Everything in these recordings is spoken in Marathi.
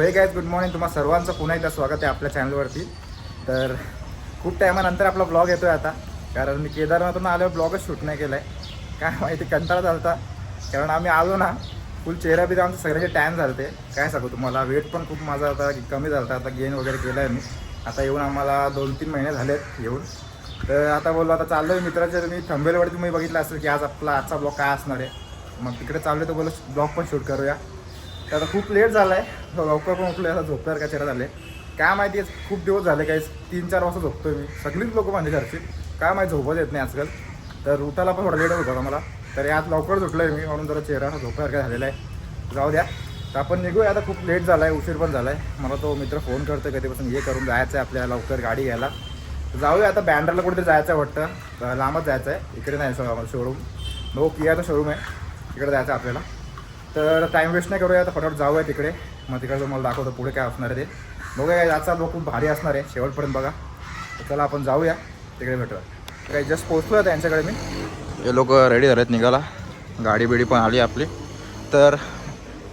हे गायज गुड मॉर्निंग तुम्हाला सर्वांचं पुन्हा एकदा स्वागत आहे आपल्या चॅनलवरती तर खूप टायमानंतर आपला ब्लॉग येतो आहे आता. कारण मी केदारनाथून आल्यावर ब्लॉगच शूट नाही केला आहे काय माहिती कंटाळा झाला कारण आम्ही आलो ना फुल चेहरा बिरा आमचं सगळ्याचे टॅन झालते. काय सांगू तुम्हाला वेट पण खूप माझा आता कमी झाला आता गेन वगैरे केलं आहे मी. आता येऊन आम्हाला दोन तीन महिने झालेत येऊन. तर आता बोललो आता चाललो आहे मित्राच्या मी थंबेलवरती तुम्ही बघितलं असेल की आज आपला आजचा ब्लॉग काय असणार आहे. मग तिकडे चाललो तर बोललो ब्लॉग पण शूट करूया. तर आता खूप लेट झाला आहे लवकर पण उठलो आता झोपणार काय चेहरा झाले. काय माहिती आहे खूप दिवस झाले काही तीन चार वाजता झोपतोय मी. सगळीच लोक माझे घरची. काय माहिती झोपत येत नाही आजकाल. तर उठायला पण थोडा लेट होत होता मला. तर आज लवकर झोपलो आहे मी म्हणून जरा चेहरा झोपासारखा झालेला आहे. जाऊ द्या. तर आपण निघूया आता खूप लेट झाला आहे उशीर पण झाला आहे मला तो मित्र फोन करतो कधीपासून हे करून जायचं आहे आपल्याला लवकर गाडी घ्यायला. जाऊया आता बँड्राला कुठेतरी जायचं आहे वाटतं लांबच जायचं आहे इकडे नाही शोरूम. नो कियाचं शोरूम आहे. इकडे जायचं आहे आपल्याला. तर टाईम वेस्ट नाही करूया आता फटाफट जाऊया तिकडे. मग तिकडे मला दाखवतो पुढे काय असणार आहे ते. बघूया काय आजचा लोक खूप भारी असणार आहे शेवटपर्यंत बघा. तर चला आपण जाऊया तिकडे भेटूया. काही जस्ट पोचलो त्यांच्याकडे मी. हे लोक रेडी झालेत निघाला गाडी बिडी पण आली आपली. तर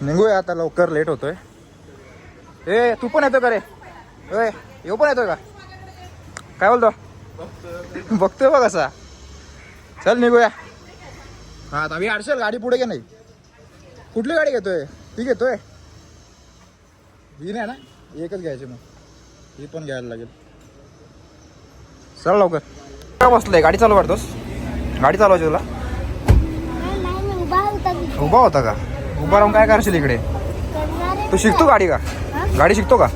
निघूया आता लवकर लेट होतोय. ए तू पण येतो का रे? ए येऊ पण येतोय का? काय बोलतो? बघतोय बघ असा. चल निघूया. हा आता मी अडचण गाडी पुढे घे नाही. कुठली गाडी घेतोय? ती घेतोय? ही नाही ना? एकच घ्यायची मग. ही पण घ्यायला लागेल. चल लवकर. काय बसलंय? गाडी चालू करतोस? गाडी चालवायची तुला? उभा होता का? उभा राहून काय करशील इकडे? तू शिकतो गाडी का? गाडी शिकतो का?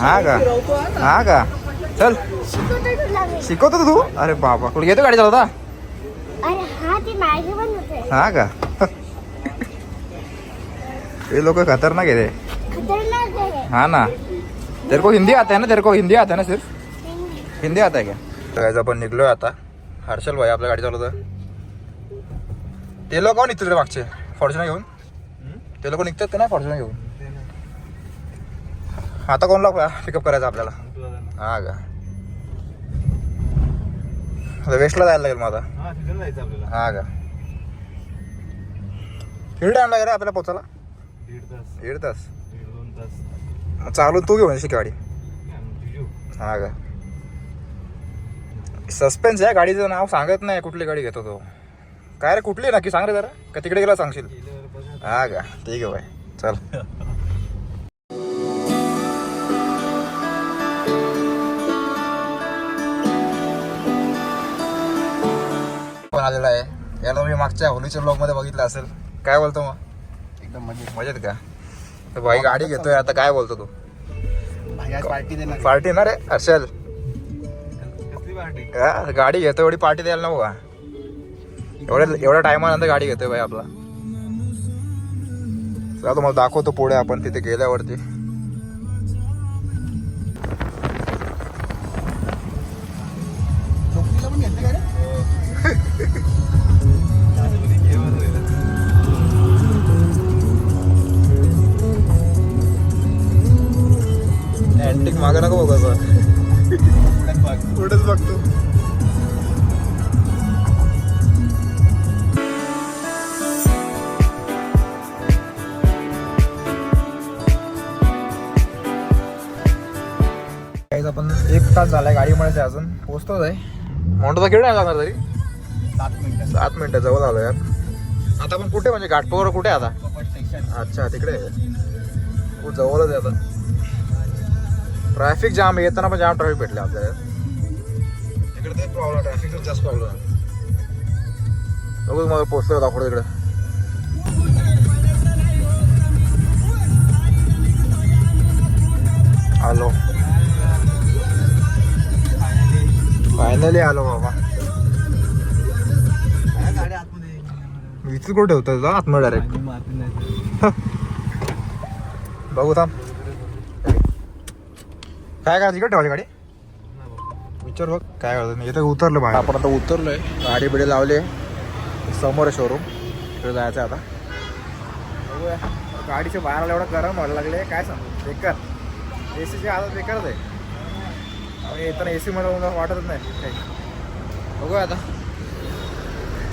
हा का? हा का? चल. शिकवतो तू? अरे बाबा. कुठे घेतो गाडी चालवता? हा का? ते लोक खतरनाक आहे रे। खतरनाक आहे हाँ ना। तेरे को हिंदी आता है ना तेरे को हिंदी आता है ना सिर्फ? हिंदी. हिंदी आता है क्या? गायचं आपण निघलोय आता. हर्षल भाई आपल्या गाडी चालवतं ते लोक कोण निघतील रे मागचे? फॉर्च्युनर घेऊन? ते लोक निघतात का नाही फॉर्च्युनर घेऊन? आता कोणला पिकअप करायचं आपल्याला? हा का? आता वेस्टला जायला लागेल मग आता. हा का? किती टाइम लागेल आपल्याला पोचायला. दीड तास. मग चालून तू घेऊन येशील गाडी? हा का? सस्पेन्स आहे गाडीचं नाव सांगत नाही कुठली गाडी घेतो तो. काय रे कुठली नक्की? सांग रे जरा. का तिकडे गेला सांगशील? हा का? ठीक आहे बाय. चल. पण आलेला आहे? याला मी मागच्या होलीच्या ब्लॉगमध्ये बघितलं असेल. काय बोलतो मग? एकदम मजेत. मजेत का? तर भाई गाडी घेतोय आता काय बोलतो तू? भाई आज पार्टी देणार. पार्टी ना रे हर्षल कसली पार्टी? हा, गाडी घेतो एवढी पार्टी द्यायला नको का? एवढ्या एवढ्या टायमानंतर गाडी घेतोय भाई आपला. चला तुम्हाला दाखवतो पुढे आपण तिथे गेल्यावरती. तास झालाय गाडीमध्ये अजून. पोहोचतोच आहे. मोठा किती टाइम लागणार तरी? सात मिनिटं. सात मिनिटं जवळ आलो यार. आता आपण कुठे म्हणजे घाटपोर कुठे आता? अच्छा तिकडे. आहे. खूप जवळच आहे आता. ट्रॅफिक जाम आहे. येताना पण जाम ट्रॅफिक भेटले आपल्याला. तिकडे तेच प्रॉब्लेम ट्रॅफिकचा जास्त प्रॉब्लेम आहे. बघू मला पोचतो दाखवतो तिकडे. आलो फायनली आलो बाबा. गाडी आतमध्ये इथे कुठे ठेवतो आतमध्ये डायरेक्ट बघू थांब. काय काय तिकडे ठेवाली गाडी? विचार बघ काय करतो मी इथे उतरलो बाहेर. आपण आता उतरलोय. गाडी बिडी लावली. समोर आहे शोरूम तिकडे जायचं आहे आता. बघूया. गाडीच्या बाहेर आला एवढं गरम व्हायला लागले. काय सांगू? बेकार. ए सीची हालत बेकारच आहे. येताना ए सीमध्ये मला वाटतच नाही. काही बघूया आता.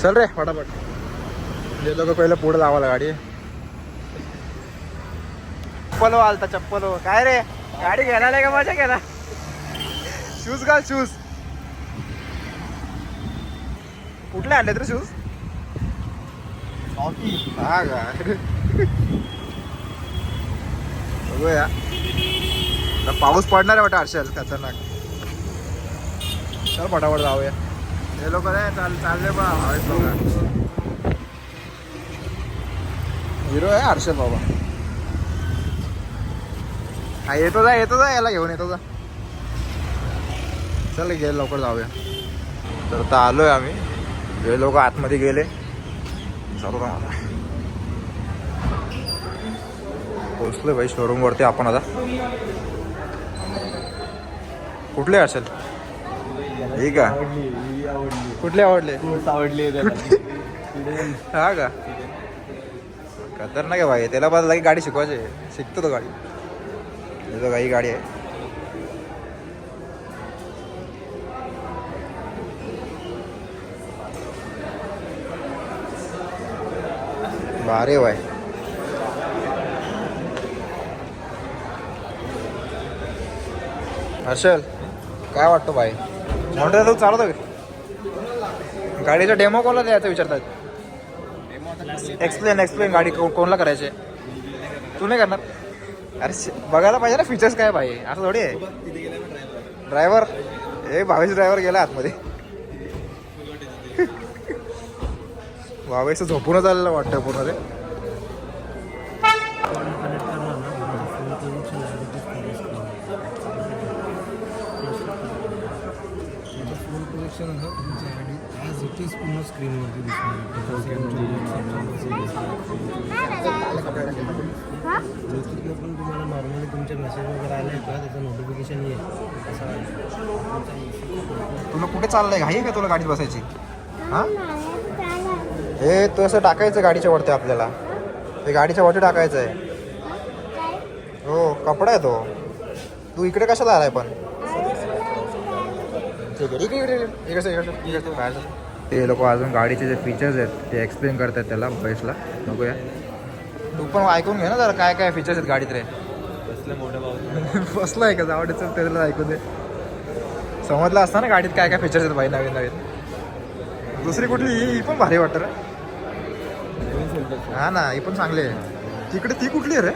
चल रे फटाफट. जे लोक पहिलं पुढे लावायला गाडी. चप्पल आलता चप्पल काय रे? गाडी घ्यायला नाही का मजा केला शूज घाल शूज कुठले आणले रे शूज हा का? बघूया. पाऊस पडणार आहे वाटतं हर्षल खतरनाक. चल फटाफट जाऊया. हे लोक नाही चाल चालले हवेत बघा. हिरो आहे हर्षल बाबा. हा येतो जा येतो जा याला घेऊन येतो जा. चल गे लवकर जाऊया. तर आता आलोय आम्ही. हे लोक आतमध्ये गेले. चालू का मला पोचलोय भाई शोरूम वरती आपण आता. कुठले असेल ठीक आहे कुठले आवडले? आवडली हा का? खतरनाक आहे भाई. त्याला बस लगे गाडी शिकवायची. शिकतो तो गाडी. त्याचं काही गाडी आहे. भारी भाई. हर्षल काय वाटतं भाई? म्हणतो तू चालवतो का? गाडीचा डेमो कोणाला द्यायचा विचारतात? एक्सप्लेन एक्सप्लेन गाडी को- करायचे? तू नाही करणार? अरे बघायला पाहिजे ना फीचर्स काय भाई. असं थोडी आहे. ड्रायव्हर हे भावेश ड्रायव्हर गेला आतमध्ये. भावेश झोपूनच आलेलं वाटतं पूर्ण ते. स्क्रीनवरती हा ज्योतिर्ग पण तुम्हाला नॉर्मली तुमच्या मेसेज वगैरे आले का त्याचं नोटिफिकेशन येईल असं तुला कुठे चाललंय? घाई आहे का तुला गाडीत बसायची? हा? हे तू असं टाकायचं गाडीच्या वरती आपल्याला. ते गाडीच्या वरती टाकायचं आहे हो कपडा आहे तो. तू इकडे कशाला आलाय पण? ठीक आहे इकडे. इकडे इकडे. इकडे बाहेर ते लोक अजून गाडीचे जे फीचर्स आहेत ते एक्सप्लेन करतात त्याला भैसला बघूया. तू पण ऐकून घे ना जरा काय काय फीचर्स आहेत गाडीत रे. बसलं आहे का? जावडीचं त्याला ऐकू दे. समजलं असतं ना गाडीत काय काय फीचर्स आहेत भाई नवीन नवीन. दुसरी कुठली? ही ही पण भारी वाटतं रे. हा ना ही पण चांगली आहे. तिकडे ती कुठली आहे रे?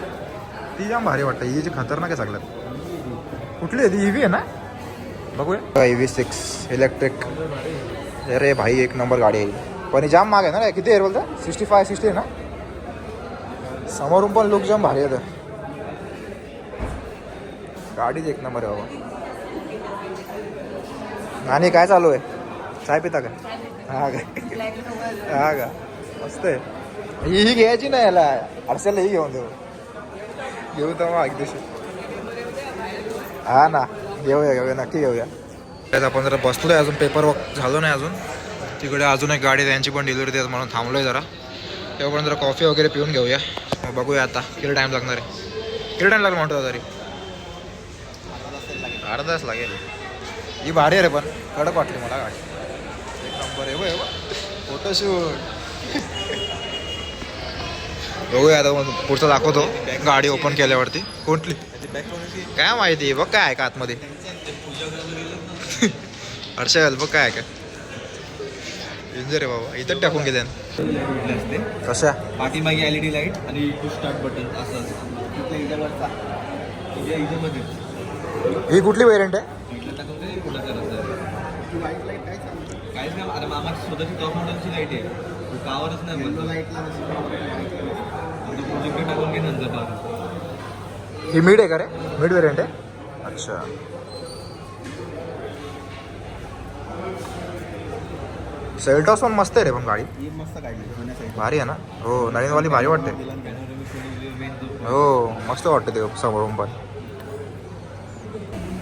ती जाम भारी वाटतं. ही जी खतरनाक आहे सगळ्यात. कुठली आहे ती? ईव्ही आहे ना? बघूया. ई व्ही सिक्स इलेक्ट्रिक अरे भाई एक नंबर गाडी आहे पण जाम माग आहे ना रे किती आहे रे बोलता? सिक्स्टी फाय सिक्स्टी आहे ना? समोरून पण लुक जाम भारी आहे गाडीच एक नंबर आहे बाबा. आणि काय चालू आहे? चाय पिता का? हा का? हा का? मस्त आहे. ही ही घ्यायची ना याला. हर्षलला ही घेऊन देऊ. घेऊ तर मग एक दिवशी. हा ना घेऊया घेऊया. नक्की घेऊया. आपण जरा बसलो आहे अजून पेपर वर्क झालो नाही अजून. तिकडे अजून एक गाडी त्यांची पण डिलिव्हरी देत म्हणून थांबलो आहे जरा. तेव्हा पण जरा कॉफी वगैरे पिऊन घेऊया. मग बघूया आता किती टाईम लागणार आहे. किती टाईम लागला म्हणतो तरी? अर्धा तास लागेल. ही भारी आहे रे पण. कडक वाटली मला गाडी. एक नंबर आहे बघ फोटोशूट बघूया आता मग पुढचं दाखवतो. गाडी ओपन केल्यावरती. कुठली? काय माहिती बघ काय आहे का आतमध्ये? हर्षल बघ काय आहे का? इंजर आहे बाबा इथं टाकून गेले असते कशा? पाठीमागे एल ई डी लाइट आणि पुश स्टार्ट बटन असं असतं तिथल्या इंटरवरचा तुझ्या इथंमध्ये ही कुठली वेरियंट आहे? काहीच नाही अरे मामाची स्वतःची टॉप मॉडेलची लाइट आहे. तू कावरच नाही म्हणतो. लाईटला टाकून घे नंतर ही मिड आहे का रे? मिड वेरियंट आहे? अच्छा. सेल्टॉस पण मस्त आहे रे पण गाडी. मस्त भारी आहे ना? हो नवीनवाली भारी वाटते. हो मस्त वाटते ते समोरून पण.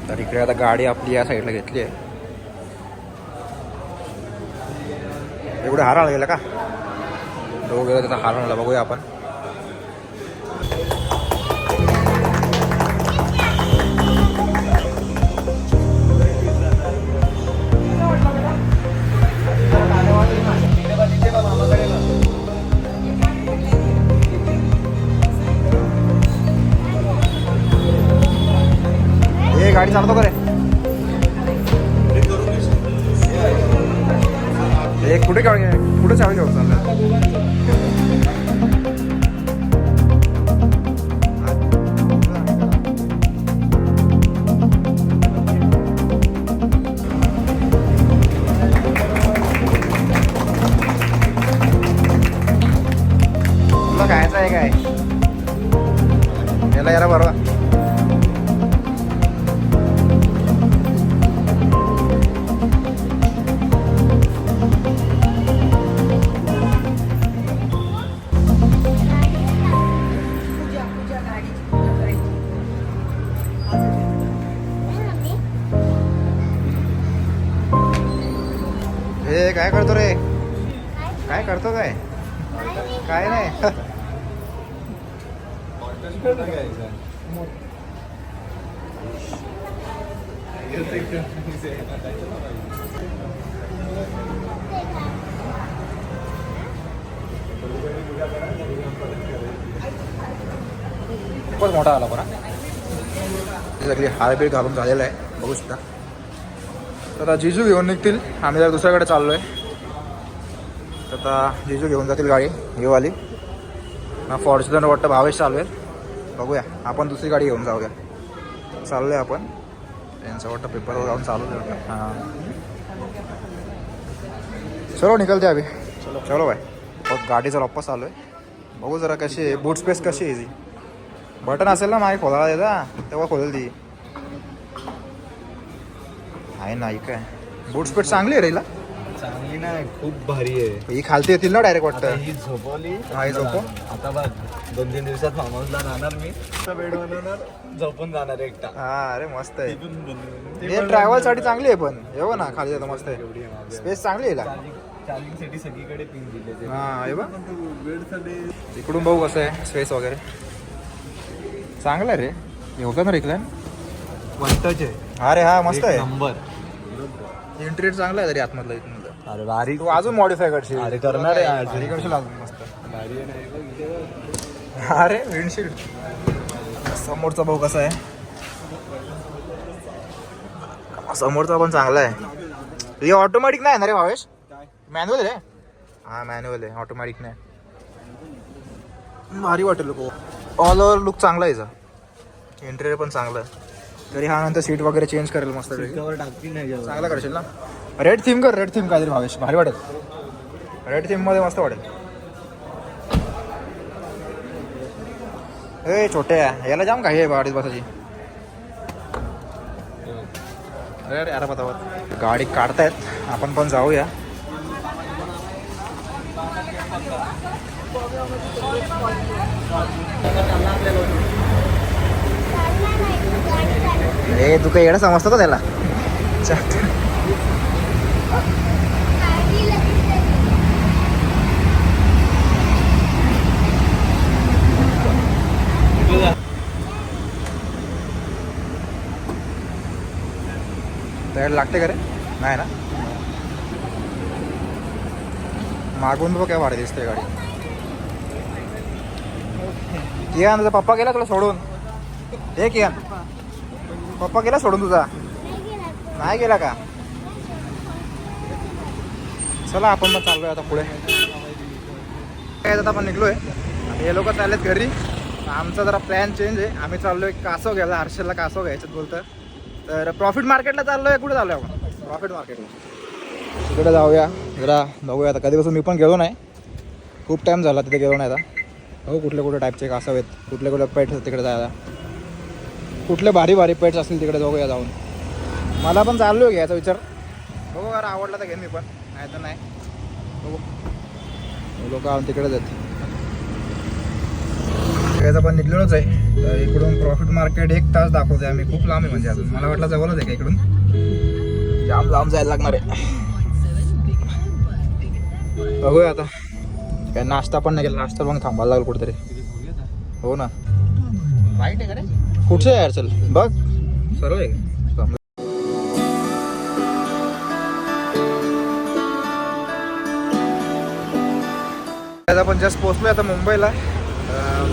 तर इकडे आता गाडी आपली या साईडला घेतली आहे. एवढे हार गेला का? तो गेला त्याचा हार आणला बघूया आपण. गाडी चालतो का रे? एक कुठे काढ कुठे चालू घेऊन चाललं खूपच मोठा आला बरा. सगळी हाळबीळ घालून झालेलं आहे. बघू शकता. तर आता जिजू घेऊन निघतील. आम्ही जर दुसऱ्याकडे चाललो आहे तर आता जिजू घेऊन जातील गाडी घेऊ आली ना फॉर्च्युनर वाटतं भावेश चालू आहे. बघूया. आपण दुसरी गाडी घेऊन जाऊया. चाललो आहे आपण. त्यांचं वाटतं पेपरवर जाऊन चालू आहे हां. चलो निकलते अभि चलो चलो बाय. गाडी गाडीचा वापस चालू आहे बघू जरा कशी आहे. बूट स्पेस कशी आहे याची बटन असेल ना मागे खोलायला देता तेव्हा खोलेल ती. आहे ना काय? बूट स्पेस चांगली आहे रे हिला. चांगली नाही खूप भारी आहे. ही खालती येतील ना डायरेक्ट वाटतं. ही झोपवली. हा, झोपव. आता बघ दोन तीन दिवसात फार्म हाऊसला राहणार मी. बेड बनवणार झोपून जाणार एकटा. हा अरे मस्त आहे. हे ट्रॅव्हलसाठी चांगली आहे पण. हे बघ ना खाली जातं मस्त आहे. स्पेस चांगली आहे. चार्जिंगसाठी सगळीकडे पिन दिले हा हे बघ. इकडून बघू कसं आहे स्पेस वगैरे. चांगलं आहे रे. होतं ना रिक्लाइन वंटच आहे. अरे हा मस्त आहे. नंबर. इंटरेट चांगला आहे तरी आतमधलं इथमधलं अरे भारी तू अजून मॉडीफाय करशील. अरे करणार आहे. आज. भारी करशील अजून मस्त. अरे विंडशील्ड समोरचा भाऊ कसा आहे? समोरचा पण चांगला आहे. हे ऑटोमॅटिक नाही ना रे भावेश? मॅन्युअल रे. हा मॅन्युअल आहे. ऑटोमॅटिक नाही. भारी वाटेल ऑल ओव्हर लुक चांगला आहे याचा. इंटेरियर पण चांगलं आहे. तरी हा नंतर सीट वगैरे चेंज करेल मस्त. चांगला करशील ना? रेड थीम कर रेड थीम काहीतरी भावेश. भारी वाटेल. रेड थीममध्ये मस्त वाटेल. ए छोटे याला जाम काही आहे गाडीत बसायची अरे अरे अरे पतावत गाडी काढतायत. आपण पण जाऊया. ए तू काही येणं समजतो का त्याला? त्याला लागते का रे? नाही ना? मागून बघ काय भाडे दिसते गाडी. कियान तुझा पप्पा गेला तुला सोडून? हे कियान पप्पा गेला सोडून तुझा? नाही गेला का? चला आपण मग चाललोय आता पुढे. काय आता आपण निघलोय. आणि हे लोक चाललेत घरी. आमचा जरा प्लॅन चेंज आहे. आम्ही चाललोय कासव घ्यायला हर्षलला कासव घ्यायचं बोलतं. तर प्रॉफिट मार्केटला चाललोय कुठे चाललोय आपण? प्रॉफिट मार्केटला तिकडे जाऊया. जरा बघूया. आता कधीपासून मी पण गेलो नाही. खूप टाईम झाला तिथे गेलो नाही आता. हो कुठल्या कुठल्या टाईपचे कासव आहेत. कुठले कुठले पेट्स तिकडे जायला. कुठले भारी भारी पेट्स असतील तिकडे जाऊया जाऊन. मला पण चाललो आहे घ्यायचा विचार. बघू अरे आवडला तर घेईन मी पण. नाही तर नाही. बघू. लोक आऊन तिकडे जाते. त्याचा पण निघलेलोच आहे. तर इकडून प्रॉफिट मार्केट एक तास दाखवतोय आम्ही. खूप लांब आहे म्हणजे अजून. मला वाटलं जवळच आहे का इकडून? जाम लांब जायला लागणार आहे. बघूया आता. काय नाश्ता पण नाही केला. नाश्ता मग थांबायला लागेल कुठेतरी. हो ना. वाईट आहे का रे कुठचं आहे यार? चल बघ. सर्व आहे आपण जस्ट पोहोचलोय आता मुंबईला.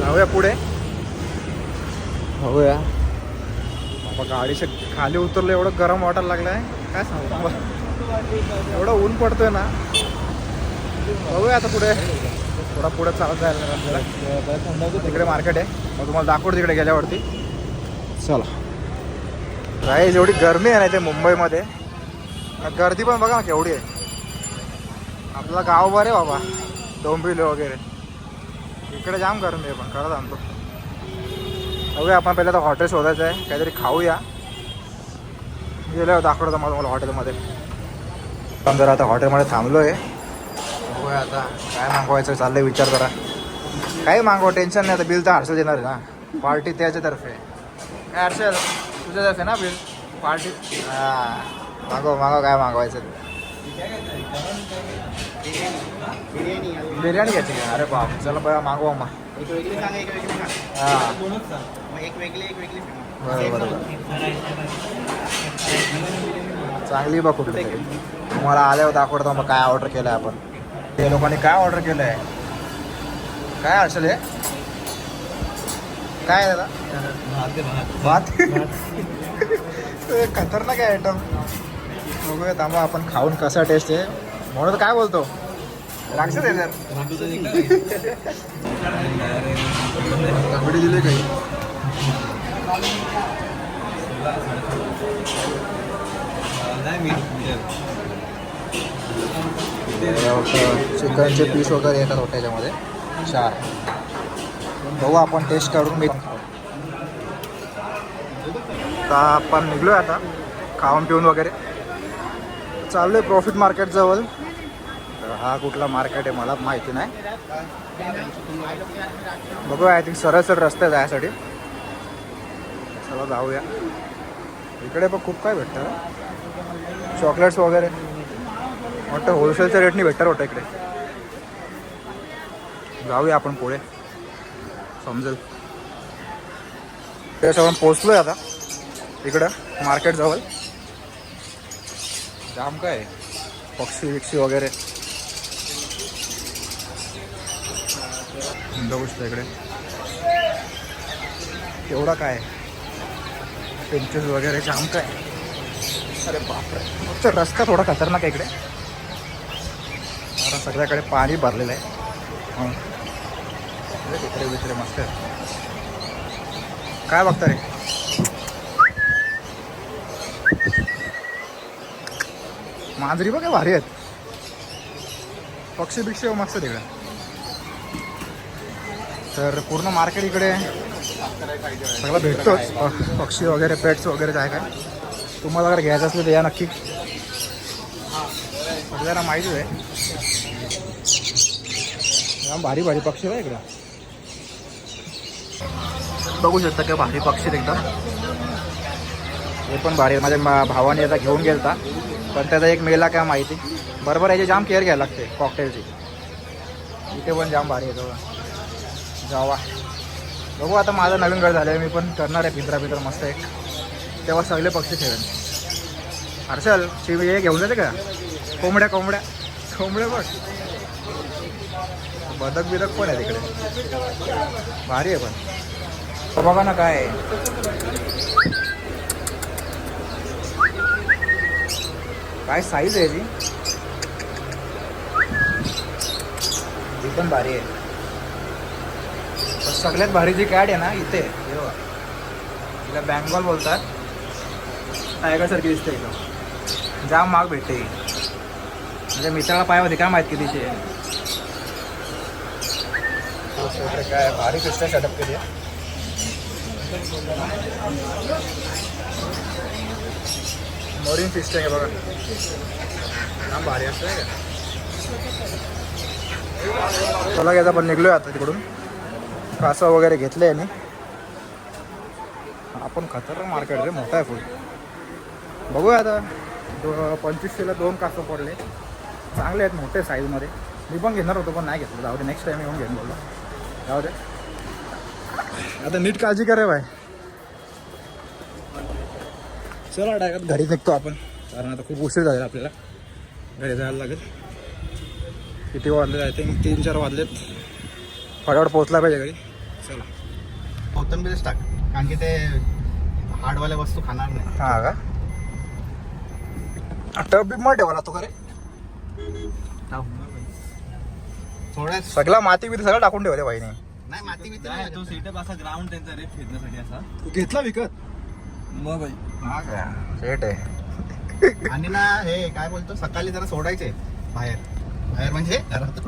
जाऊया पुढे. बघूया. बाबा गाडीच्या खाली उतरलं एवढं गरम वाटायला लागलं आहे काय सांगू? एवढं ऊन पडतोय ना. बघूया आता पुढे. थोडा पुढे चालत जायला आपल्याला. तिकडे मार्केट आहे. मग तुम्हाला दाखवतो तिकडे गेल्यावरती. चला. काय जेवढी गर्मी आहे ना इथे मुंबईमध्ये. गर्दी पण बघा ना केवढी आहे. आपलं गाव बरं आहे बाबा. डोंबिवली वगैरे. इकडे जाम गरमी आहे पण खरंच आणतो बघूया आपण पहिलं तर हॉटेल शोधायचं आहे. काहीतरी खाऊया. गेल्यावर दाखवतो मला तुम्हाला हॉटेलमध्ये आपण जर आता हॉटेलमध्ये थांबलो आहे मागवूया आता. काय मागवायचं चाललंय विचार करा काही मागवा टेन्शन नाही आता. बिल तर हर्षल देणार आहे ना. पार्टी त्याच्यातर्फे काय हर्षल तुझ्यातर्फे ना बिल पार्टी हां. मागव मागव काय मागवायचं. बिर्याणी घ्यायची का? अरे बाप चला बघा मागवा मग. हां. बरोबर चांगली बघ कुठे तुम्हाला आल्यावर दाखवतो मग काय ऑर्डर केलं आपण. ते लोकांनी काय ऑर्डर केलं आहे काय असेल हे? काय दादा भात? खतरनाक आहे आयटम बघूया थांबा आपण खाऊन कसा टेस्ट आहे. म्हणून काय बोलतो? राक्षस आहे सर भाकरीचं तांबडी दिले काही? नाही मी चिकनचे पीस वगैरे येतात त्याच्यामध्ये. चार. बघू आपण टेस्ट काढून मी आता आपण निघलोय आता. खाऊन पिऊन वगैरे. चाललोय प्रॉफिट मार्केट जवळ. तर हा कुठला मार्केट आहे मला माहिती नाही. बघू आय थिंक सरळ सरळ रस्ते जायसाठी. चला जाऊया. इकडे पण खूप काय भेटतं. चॉकलेट्स वगैरे. वाटतं होलसेलच्या रेटनी भेटणार वाटतं इकडे. जाऊया आपण पुढे. समजेल. तेच आपण पोचलोय आता. इकडं मार्केट जवळ. जाम काय? पक्षी विक्षी वगैरे. बघू इकडे? एवढा काय? पेंचेस वगैरे जाम काय? अरे बापरे. फक्त रस्ता थोडा खतरनाक आहे इकडे. कारण सगळ्याकडे पाणी भरलेलं आहे. हं. इकडे मस्त काय बघता रे मांजरी बघा भारी आहेत. पक्षी बिक्षी मस्त तिकडे. तर पूर्ण मार्केट इकडे सगळं भेटतोच. पक्षी वगैरे पेट्स वगैरे काय काय. तुम्हाला जर घ्यायचं असलं तर या नक्की. सगळ्यांना माहितीच आहे. जाम भारी भारी पक्षी आहे इकडं. बघू शकता का भारी पक्षी आहेत एकदम. हे पण भारी. माझ्या मा- भावाने याचा घेऊन गेलता. पण त्याचा एक मेला काय माहिती. बरोबर याची जाम केअर घ्यायला लागते कॉकटेलची इथे पण जाम भारी आहे बघा जावा. बघू आता माझं नवीन घर झालं आहे मी पण करणार आहे पिंजरा पिंजरा मस्त एक. तेव्हा सगळे पक्षी ठेवेन हर्षल शिव हे घेऊन जाते का? कोंबड्या कोंबड्या. कोंबड्या बघ. बदक बिदक पण आहे तिकडे. भारी आहे पण. बघा ना काय आहे. काय साईज आहे ती? ही पण भारी आहे. सगळ्यात भारी जी कॅट आहे ना इथे. बघा. तिला बँगॉल बोलतात. टायगरसारखी दिसते एकदम. जाम माग भेटते. ही म्हणजे मित्राला पाय होते काय माहीत कितीची आहे काय भारी सिस्टम सेटअप केली आहे. मरीन सिस्टम आहे बघा? जाम भारी असतं आहे का? चला घ्यायचा पण निघलोय आता तिकडून. कासं वगैरे घेतले आणि आपण खतरनाक मार्केट रे मोठा आहे फुल बघूया आता. दो पंचवीसशेला दोन कासं पडले. चांगले आहेत मोठे साईजमध्ये मी पण घेणार होतो पण नाही घेतलं. जाऊ दे नेक्स्ट टाइम येऊन घेऊन बोललो. जाऊ दे. आता नीट काळजी करे बाय चला डायरेक्ट घरी निघतो आपण. कारण आता खूप उशीर झालेला आपल्याला. घरी जायला लागेल. किती वाजले आय थिंक तीन चार वाजलेत. फटाफट पोहोचला पाहिजे घरी. चला. कोथंबीरच टाक कारण की ते हार्डवाल्या वस्तू खाणार नाही. हा का? टप बिप मग ठेवा लागतो का रे? थोड्या सगळा माती बिती सगळं टाकून ठेवले भाईने. नाही माती बिती नाही नाही तो सेटअप असा ग्राउंड त्यांचा रे फिरण्यासाठी असा. तू घेतला विकत? मग भाई. हा का? सेट आहे. आणि ना हे काय बोलतो? सकाळी जरा सोडायचे बाहेर. बाहेर म्हणजे घरात.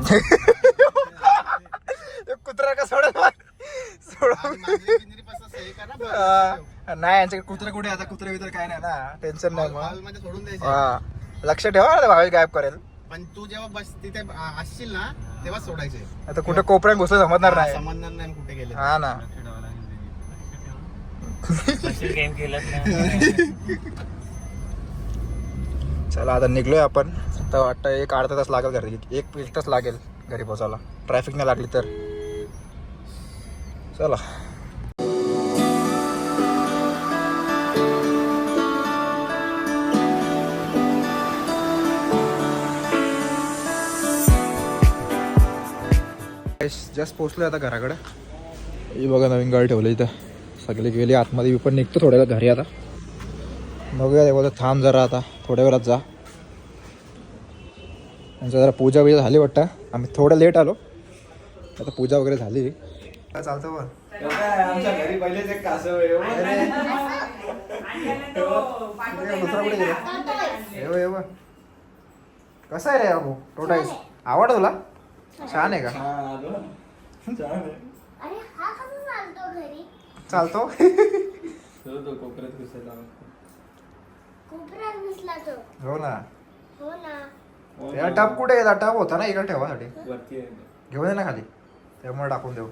कुत्रा का सोडा सोडा. आणि मांजरी बिंजरी पासून हे कर ना बरं. नाही यांच्याकडे कुत्रे कुठे आता कुत्रे बित्रे काय नाही ना. टेन्शन नाही मग. हॉलमध्ये सोडून द्यायचे. हा. लक्ष ठेवा ना भावी गायब करेल. पण तू जेव्हा बस तिथे असशील ना तेव्हा सोडायचे. आता कुठे कोपऱ्यात घुसलं समजणार नाही. समजणार नाही कुठे गेले. हा ना. गेम चला आता निघलोय आपण. आता वाटतं एक अर्धा तास लागेल घरी. एक एक तास लागेल घरी पोचायला. ट्रॅफिक नाही लागली तर. चला. जस्ट पोचलोय आता घराकडे. ही बघा नवीन गाडी ठेवली इथं. सगळे गेली आतमध्ये मी पण निघतो थोड्या वेळात घरी आता. बघूया ते बोलतो थांब जरा आता. थोड्या वेळात जा. आमचं जरा पूजा बिजा झाली वाटतं. आम्ही थोडं लेट आलो. आता पूजा वगैरे झाली. चालतं बघ आमच्या घरी पहिलेच एक कासव कसा आहे रे अबू? टोटाईस आवड तुला? छान आहे का? अरे हा कसा चालतो घरी? चालतो? कोपऱ्यात घुसायला कोपऱ्यात घुसला तो? हो ना. हो ना. त्याला टप कुठे गेला टप होता ना इकडे ठेवासाठी. वरती आहे. घेऊन ये ना खाली. त्यामुळे टाकून देऊ.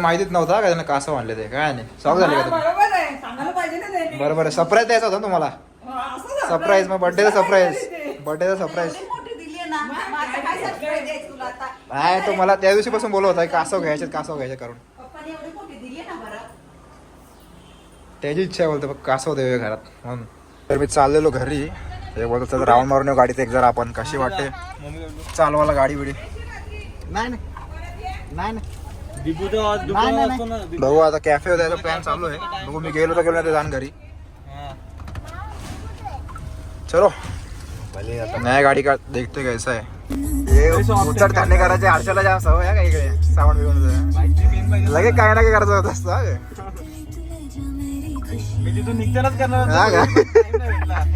माहितीच नव्हता का? त्यानं कासं आणले ते? काय नाही. शॉक झाले का तुम्ही बरोबर आहे. सरप्राईज द्यायचा होता ना तुम्हाला. हा. सरप्राईज मग बर्थडेचा सरप्राईज. बर्थडेचा सरप्राईज नाही तो मला त्या दिवशीपासून बोलत होता कासव घ्यायचे कासव घ्यायचे करून. पप्पाने एवढी मोठी दिली आहे ना बरं. त्याची इच्छा आहे बोलतो कासव देऊया घरात. म्हणून. तर मी चाललेलो घरी. ते बोलतो चल राऊंड मारून गाडीत एक जरा आपण. कशी वाटते? चालवायला गाडी बिडी. नाही नाही. नाही नाही. नाही, नाही, बघू आता कॅफे द्यायचा प्लॅन चालू आहे. बघू मी गेलो तर गेलो नाही जाण घरी. हा. चलो. नया गाडी का देखते कैसा आहे. हे उचट खाणे करायचे आरशाला जाम सवय आहे का इकडे? सावण बिवण लगे काय ना काय करायचं होत असतं हा? मी तिथून निघतानाच करणार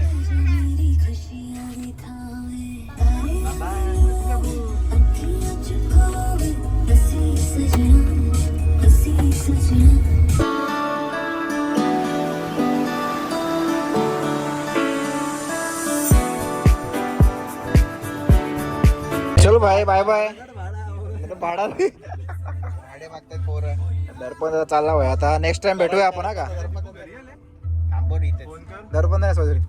चलो बाय बाय. भाडा. भाडे मागतात पोरं. दर्पण चालला भाई आता नेक्स्ट टाइम भेटूया आपण हा का? दर्पण नाही सोजरी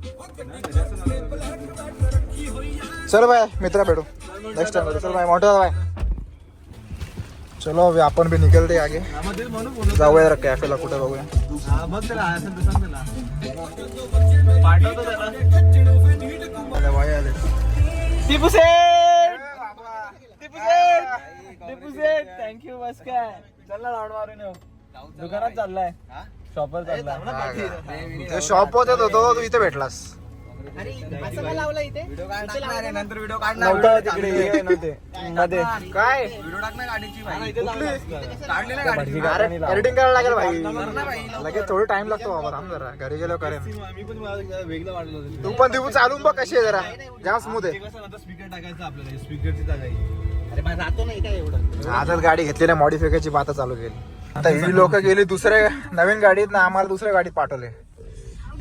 चलो बाय मित्र भेटू. नेक्स्ट टाइम भेटू. चलो बाय मोठा बाय. चलो आपण भी निकलते आगे. जाऊया जरा कॅफेला कुठे बघूया. पाठवतो टिपू सेठ थँक्यू बस काय चल ना राऊंड मारून येऊ. दुकानात चाललाय. शॉपर चाललाय. ते शॉप होत होतो तू इथे भेटलास. नंतर व्हिडिओ नव्हता तिकडे हे नव्हते. मध्ये काय? व्हिडिओ टाकणार गाडीची एडिटिंग करायला लागेल भाई. लगेच थोडी टाइम लागतो बाबा थांब जरा. घरी गेलो करेन. पण तू पण दिवू चालून बघ कशी आहे जरा. जाम स्मूथ आहे स्पीकर टाकायचं आपल्याला. स्पीकरची जागा आहे. अरे नाही काय एवढं? आजच गाडी घेतली ना मॉडिफिकेशनची बात चालू केली. आता ही लोक गेली दुसऱ्या नवीन गाडीत ना आम्हाला दुसऱ्या गाडीत पाठवले.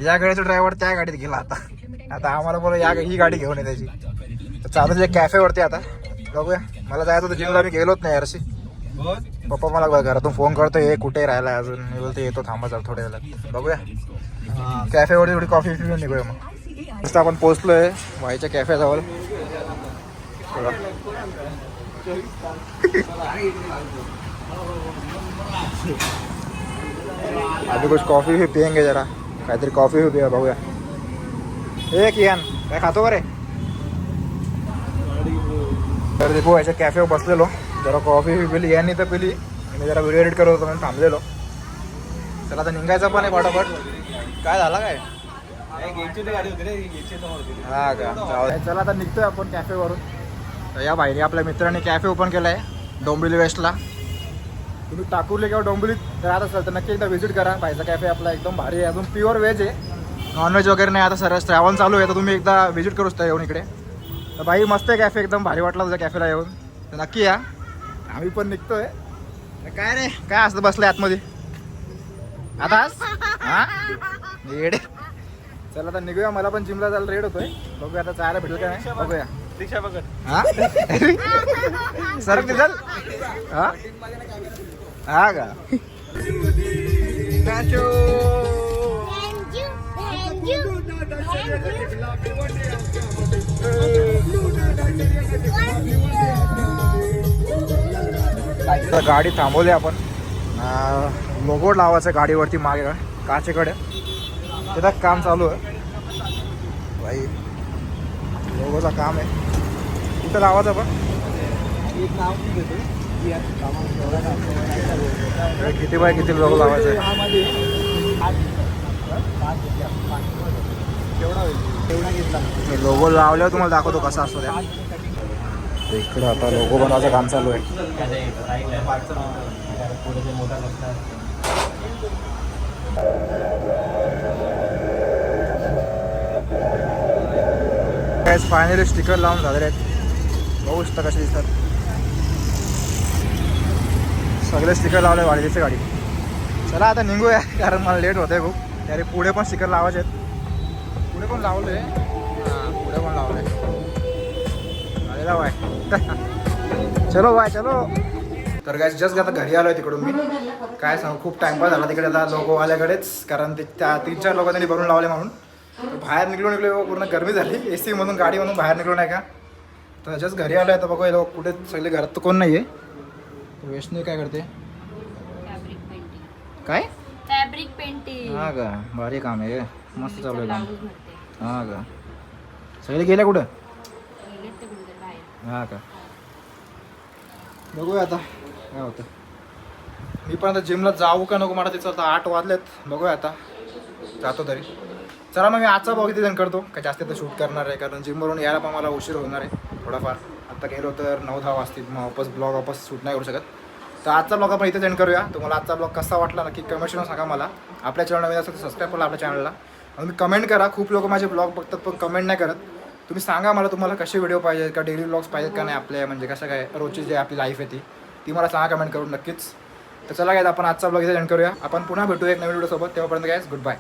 या गाडीचा ड्रायव्हर त्या गाडीत गेला आता. आता आम्हाला बोला या ही गाडी घेऊन ये त्याची. तर चालू कॅफे कॅफेवरती आता. बघूया. मला जायचं होतं जिमला मी गेलोच नाही यारशी पप्पा मला घरातून फोन करतो हे कुठे राहिला अजून? मी बोलते येतो थांबा चाल थोड्या वेळात. बघूया. कॅफेवरती थोडी कॉफी पिऊन निघूया मग. आपण पोहोचलोय वाईच्या कॅफेजवळ अभी कुछ कॉफी भी पियेंगे जरा। काहीतरी कॉफी भी पिया बघूया ए कियान काय खातो का रे तर देखो याच्या कॅफेवर बसलेलो जरा कॉफी बी पिली यांनी तर पिली। मी जरा व्हिडिओ एडिट करत होतो म्हणून थांबलेलो चला आता निघायचं पण आहे फटाफट। काय झाला काय? हा का. चला आता निघतोय आपण कॅफेवरून तर या भाईने आपल्या मित्राने कॅफे ओपन केला आहे डोंबिवली वेस्टला तुम्ही टाकूरले किंवा डोंबिवलीत राहत असाल तर नक्की एकदा व्हिजिट करा. भाईचा कॅफे आपला एकदम भारी आहे. अजून प्युअर व्हेज आहे. नॉनव्हेज वगैरे नाही आता सरस. ट्रॅव्हल चालू आहे. तर तुम्ही एकदा व्हिजिट करू शकता येऊन इकडे. तर भाई मस्त आहे कॅफे एकदम. भारी वाटला तुझ्या कॅफेला येऊन. तर नक्की या. आम्ही पण निघतोय. तर काय रे? काय असतं बसलं आतमध्ये? आता हां? हा चला आता निघूया. मला पण जिमला जायला रेड होतोय. बघूया आता जायला भेटेल का नाही. बघूया. रिक्षा पकड. हा? चल. हा? हा का? गाडी थांबवली आपण. लोगो लावायचं गाडीवरती मागे काचेकडे. तिथं काम चालू आहे. भाई लोगोचं काम आहे. कुठं लावायचं पण. हे किती बाय किती लोगो लावायचं? लोगो लावल्यावर तुम्हाला दाखवतो कसा असतो त्या. इकडे आता लोगो बनवायचं काम चालू आहे. काय फायनली स्टिकर लावून झालेले आहेत बघू शकता कसे दिसतात. सगळे स्टिकर लावले वाढीचे गाडी. चला आता निघूया कारण मला लेट होत आहे खूप. त्यारे पुढे पण स्टिकर लावायचे आहेत. पुढे पण लावले. हां पुढे पण लावले. आलेला बाय चलो बाय चलो. तर काय जस्ट आता घरी आलो आहे तिकडून मी. काय सांगू खूप टाइमपास झाला तिकडे आता लोक आल्याकडेच कारण ते त्या तीन चार लोक त्यांनी भरून लावले म्हणून. बाहेर निघलो निघलो पूर्ण गरमी झाली. ए सी मधून गाडी मधून बाहेर निघलो नाही का? तर जस्ट घरी आलो आहे तर बघू लोक कुठे सगळे घरात तर कोण नाही आहे वैष्णवी काय करते? काय? फॅब्रिक पेंटिंग हा का? भारी काम आहे. मस्त चालू आहे काम. हा का? सगळे गेल्या कुठं? हा का? बघूया आता काय होतं. मी पण आता जिमला जाऊ का नको मला तिचं आता आठ वाजलेत. बघूया आता. जातो तरी. चला मग मी आजचा भाऊ किती जण करतो. का जास्त तर शूट करणार आहे कारण जिमवरून यायला पण मला उशीर होणार आहे थोडाफार. आत्ता गेलो तर नऊ दहा वाजतील मग वापस ब्लॉग वापस शूट नाही करू शकत. तर आजचा ब्लॉग आपण इथे एंड करूया. तुम्हाला आजचा ब्लॉग कसा वाटला नक्की कमेंटवर सांगा मला. आपल्या चॅनल नवीन असेल तर सबस्क्राईब करा आपल्या चॅनलला तुम्ही कमेंट करा. खूप लोक माझे ब्लॉग बघतात पण कमेंट नाही करत. तुम्ही सांगा मला तुम्हाला कसे व्हिडिओ पाहिजे का डेली ब्लॉग्स पाहिजेत का नाही आपल्या म्हणजे कसं काय रोजची जी आपली लाईफ आहे ती. ती मला सांगा कमेंट करून नक्कीच. तर चला काय आपण आजचा ब्लॉग इथे एंड करूया. आपण पुन्हा भेटू एक नवीन व्हिडिओसोबत तेव्हापर्यंत काय गुड बाय